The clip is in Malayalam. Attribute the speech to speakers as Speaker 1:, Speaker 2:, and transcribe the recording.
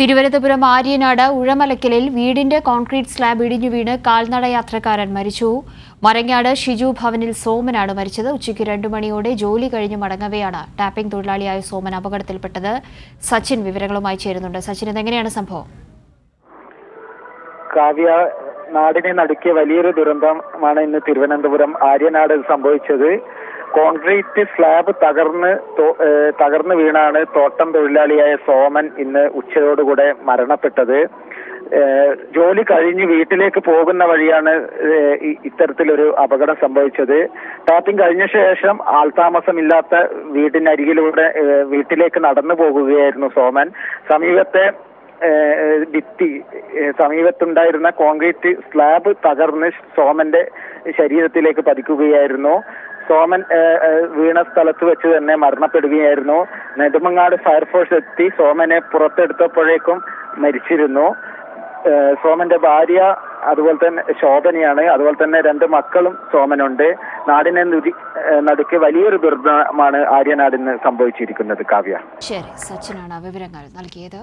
Speaker 1: തിരുവനന്തപുരം ആര്യനാട് ഉഴമലക്കലിൽ വീടിന്റെ കോൺക്രീറ്റ് സ്ലാബ് ഇടിഞ്ഞു വീണ് കാൽനട യാത്രക്കാരൻ മരിച്ചു. മരങ്ങാട് ഷിജു ഭവനിൽ സോമനാണ് മരിച്ചത്. ഉച്ചയ്ക്ക് രണ്ടു മണിയോടെ ജോലി കഴിഞ്ഞ് മടങ്ങവെയാണ് ടാപ്പിംഗ് തൊഴിലാളിയായ സോമൻ അപകടത്തിൽപ്പെട്ടത്. സച്ചിൻ വിവരങ്ങളുമായി ചേരുന്നുണ്ട്. സച്ചിൻ ഇതെങ്ങനെയാണ് സംഭവം?
Speaker 2: കാവ്യ നാടിനെ നടുക്കിയ വലിയൊരു ദുരന്തമാണ് ഇന്ന് തിരുവനന്തപുരം ആര്യനാട് സംഭവിച്ചത്. കോൺക്രീറ്റ് സ്ലാബ് തകർന്ന് തകർന്നു വീണാണ് തോട്ടം തൊഴിലാളിയായ സോമൻ ഇന്ന് ഉച്ചയോടുകൂടെ മരണപ്പെട്ടത്. ജോലി കഴിഞ്ഞ് വീട്ടിലേക്ക് പോകുന്ന വഴിയാണ് ഇത്തരത്തിലൊരു അപകടം സംഭവിച്ചത്. ടാപ്പിംഗ് കഴിഞ്ഞ ശേഷം ആൾതാമസമില്ലാത്ത വീടിനരികിലൂടെ വീട്ടിലേക്ക് നടന്നു പോകുകയായിരുന്നു സോമൻ. സമീപത്തെ ഭിത്തി സമീപത്തുണ്ടായിരുന്ന കോൺക്രീറ്റ് സ്ലാബ് തകർന്ന് സോമന്റെ ശരീരത്തിലേക്ക് പതിക്കുകയായിരുന്നു. സോമൻ വീണ സ്ഥലത്ത് വെച്ച് തന്നെ മരണപ്പെടുകയായിരുന്നു. നെടുമങ്ങാട് ഫയർഫോഴ്സ് എത്തി. സോമനെ പുറത്തെടുത്തപ്പോഴേക്കും മരിച്ചിരുന്നു. സോമന്റെ ഭാര്യ അതുപോലെ തന്നെ ശോഭനയാണ്. അതുപോലെ തന്നെ രണ്ട് മക്കളും സോമനുണ്ട്. നാടിനെ നുതി നടുക്ക് വലിയൊരു ദുരന്തമാണ് ആര്യനാടിന് സംഭവിച്ചിരിക്കുന്നത്. കാവ്യ.
Speaker 1: ശരി സച്ചിനാണ് വിവരങ്ങൾ നൽകിയത്.